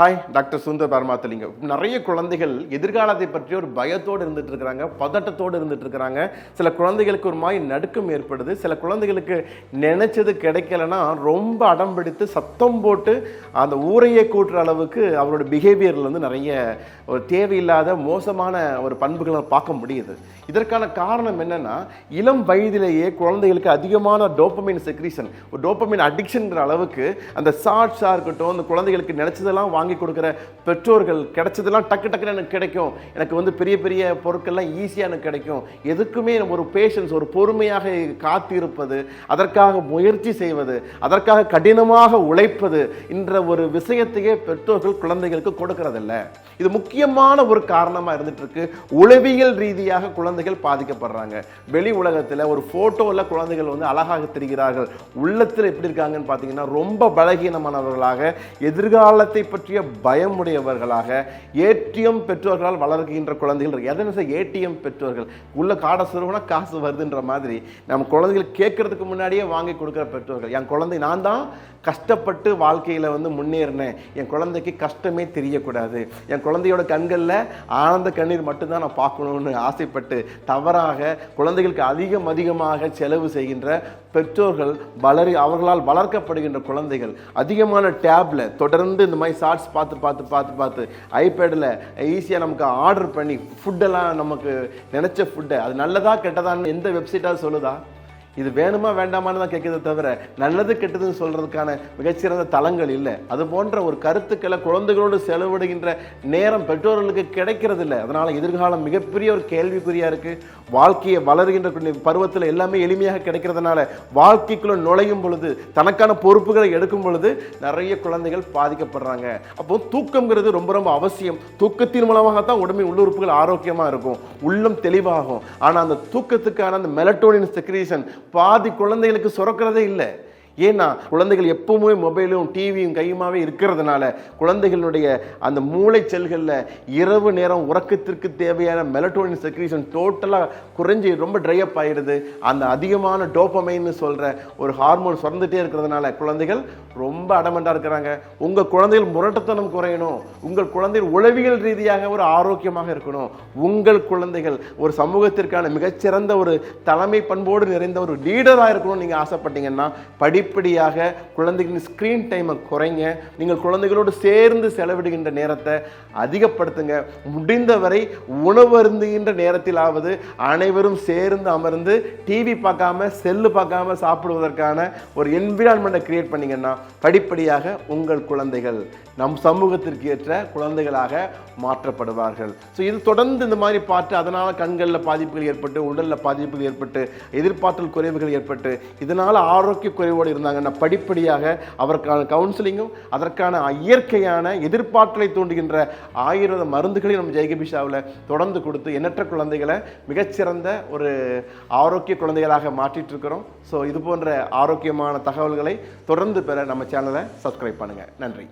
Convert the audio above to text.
Hi doctor Sundar Paramathalingam நிறைய குழந்தைகள் எதிர்காலத்தை பற்றி ஒரு பயத்தோடு இருந்துட்டு இருக்கிறாங்க பதட்டத்தோடு இருந்துட்டு இருக்கிறாங்க. சில குழந்தைகளுக்கு ஒரு மாதிரி நடுக்கம் ஏற்படுது. சில குழந்தைகளுக்கு நினைச்சது கிடைக்கலன்னா ரொம்ப அடம் பிடித்து சத்தம் போட்டு அந்த ஊரையே கூட்டுற அளவுக்கு அவரோட பிஹேவியரில் வந்து நிறைய ஒரு தேவையில்லாத மோசமான ஒரு பண்புகளை பார்க்க முடியுது. இதற்கான காரணம் என்னன்னா இளம் வயதிலேயே குழந்தைகளுக்கு அதிகமான டோப்பமின் செக்ரீஷன் ஒரு டோப்பமின் அடிக்ஷன்ற அளவுக்கு அந்த ஷார்ட்ஸாக இருக்கட்டும் அந்த குழந்தைகளுக்கு நினைச்சதெல்லாம் வாங்க கொடுக்குற பெற்றோர்கள் கிடைச்சதெல்லாம் டக்கு டக்குன்னு எனக்கு கிடைக்கும். எனக்கு வந்து பெரிய பெரிய பொருட்கள்லாம் ஈஸியாக எனக்கு கிடைக்கும். எதுக்குமே ஒரு பேஷன்ஸ் ஒரு பொறுமையாக காத்திருப்பது அதற்காக முயற்சி செய்வது அதற்காக கடினமாக உழைப்பது என்ற ஒரு விஷயத்தையே பெற்றோர்கள் குழந்தைகளுக்கு கொடுக்கறதில்ல. இது முக்கியமான ஒரு காரணமாக இருந்துட்டு இருக்கு உளவியல் ரீதியாக குழந்தைகள் பாதிக்கப்படுறாங்க. வெளி உலகத்தில் ஒரு ஃபோட்டோவில் குழந்தைகள் வந்து அழகாக தெரிகிறார்கள். உள்ளத்தில் எப்படி இருக்காங்கன்னு பார்த்தீங்கன்னா ரொம்ப பலகீனமானவர்களாக எதிர்காலத்தை பற்றிய பயமுடையவர்களாக ஏடிஎம் பெற்றோர்களால் வளர்கின்ற குழந்தைகள் இருக்கு. செய்ய ஏடிஎம் பெற்றோர்கள்? உள்ள காடை சிறுவனா காசு வருதுன்ற மாதிரி நம்ம குழந்தைகள் கேட்கறதுக்கு முன்னாடியே வாங்கி கொடுக்குற பெற்றோர்கள். என் குழந்தை நான் தான் கஷ்டப்பட்டு வாழ்க்கையில் வந்து முன்னேறினேன். என் குழந்தைக்கு கஷ்டமே தெரியக்கூடாது. என் குழந்தையோட கண்களில் ஆனந்த கண்ணீர் மட்டும்தான் நான் பார்க்கணும்னு ஆசைப்பட்டு தவறாக குழந்தைகளுக்கு அதிகம் அதிகமாக செலவு செய்கின்ற பெற்றோர்கள் வளரி அவர்களால் வளர்க்கப்படுகின்ற குழந்தைகள். அதிகமான டேப்ல தொடர்ந்து இந்த மாதிரி ஷார்ட்ஸ் பார்த்து பார்த்து பார்த்து பார்த்து ஐபேடில் ஈஸியாக நமக்கு ஆர்டர் பண்ணி ஃபுட்டெல்லாம் நமக்கு நினச்ச ஃபுட்டை அது நல்லதா கெட்டதான்னு எந்த வெப்சைட்டாவது சொல்லுதா? இது வேணுமா வேண்டாமான்னு தான் கேட்குறத தவிர நல்லது கெட்டதுன்னு சொல்கிறதுக்கான மிகச்சிறந்த தளங்கள் இல்லை. அது போன்ற ஒரு கருத்துக்களை குழந்தைகளோடு செலவிடுகின்ற நேரம் பெற்றோர்களுக்கு கிடைக்கிறது இல்லை. அதனால் எதிர்காலம் மிகப்பெரிய ஒரு கேள்விக்குறியாக இருக்குது வாழ்க்கையை வளர்கின்ற பருவத்தில் எல்லாமே எளிமையாக கிடைக்கிறதுனால வாழ்க்கைக்குள்ளே நுழையும் பொழுது தனக்கான பொறுப்புகளை எடுக்கும் பொழுது நிறைய குழந்தைகள் பாதிக்கப்படுறாங்க. அப்போ தூக்கங்கிறது ரொம்ப ரொம்ப அவசியம். தூக்கத்தின் மூலமாக தான் உடம்பின் உள்ளுறுப்புகள் ஆரோக்கியமாக இருக்கும். உள்ளம் தெளிவாகும். ஆனால் அந்த தூக்கத்துக்கான அந்த மெலட்டோனின் செக்ரீஷன் பாதி குழந்தைகளுக்கு சுரக்கிறதே இல்லை. ஏன்னா குழந்தைகள் எப்பவுமே மொபைலும் டிவியும் கையுமாவே இருக்கிறதுனால குழந்தைகளுடைய அந்த மூளை செல்களில் இரவு நேரம் உறக்கத்திற்கு தேவையான மெலட்டோனின் செக்ரீஷன் டோட்டலாக குறைஞ்சி ரொம்ப ட்ரை அப் ஆயிடுது அந்த அதிகமான டோப்பமைன்னு சொல்கிற ஒரு ஹார்மோன் சுரந்துட்டே இருக்கிறதுனால குழந்தைகள் ரொம்ப அடமெண்டாக இருக்கிறாங்க. உங்கள் குழந்தைகள் முரட்டத்தனம் குறையணும். உங்கள் குழந்தைகள் உளவியல் ரீதியாக ஒரு ஆரோக்கியமாக இருக்கணும். உங்கள் குழந்தைகள் ஒரு சமூகத்திற்கான மிகச்சிறந்த ஒரு தலைமை பண்போடு நிறைந்த ஒரு லீடராக இருக்கணும்னு நீங்கள் ஆசைப்பட்டீங்கன்னா படிப்படியாக குழந்தைகளின் ஸ்க்ரீன் டைமை குறைங்க. நீங்கள் குழந்தைகளோடு சேர்ந்து செலவிடுகின்ற நேரத்தை அதிகப்படுத்துங்க. முடிந்தவரை உணவு அருந்துகின்ற நேரத்திலாவது அனைவரும் சேர்ந்து அமர்ந்து டிவி பார்க்காம செல்லு பார்க்காம சாப்பிடுவதற்கான ஒரு என்விரான்மெண்ட்டை கிரியேட் பண்ணீங்கன்னா படிப்படியாக உங்கள் குழந்தைகள் நம் சமூகத்திற்கு ஏற்ற குழந்தைகளாக மாற்றப்படுவார்கள். ஸோ இது தொடர்ந்து இந்த மாதிரி பார்த்து அதனால் கண்களில் பாதிப்புகள் ஏற்பட்டு உடலில் பாதிப்புகள் ஏற்பட்டு எதிர்பார்த்தல் குறைவுகள் ஏற்பட்டு இதனால் ஆரோக்கிய குறைவோடு இருந்தாங்கன்னா படிப்படியாக அவருக்கான கவுன்சிலிங்கும் அதற்கான இயற்கையான எதிர்பார்த்தலை தூண்டுகின்ற ஆயுர்வேத மருந்துகளையும் நம்ம ஜெய்கபிஷாவில் தொடர்ந்து கொடுத்து எண்ணற்ற குழந்தைகளை மிகச்சிறந்த ஒரு ஆரோக்கிய குழந்தைகளாக மாற்றிட்டு இருக்கிறோம் ஸோ இது போன்ற ஆரோக்கியமான தகவல்களை தொடர்ந்து பெற நம்ம சேனலை சப்ஸ்கிரைப் பண்ணுங்கள் நன்றி.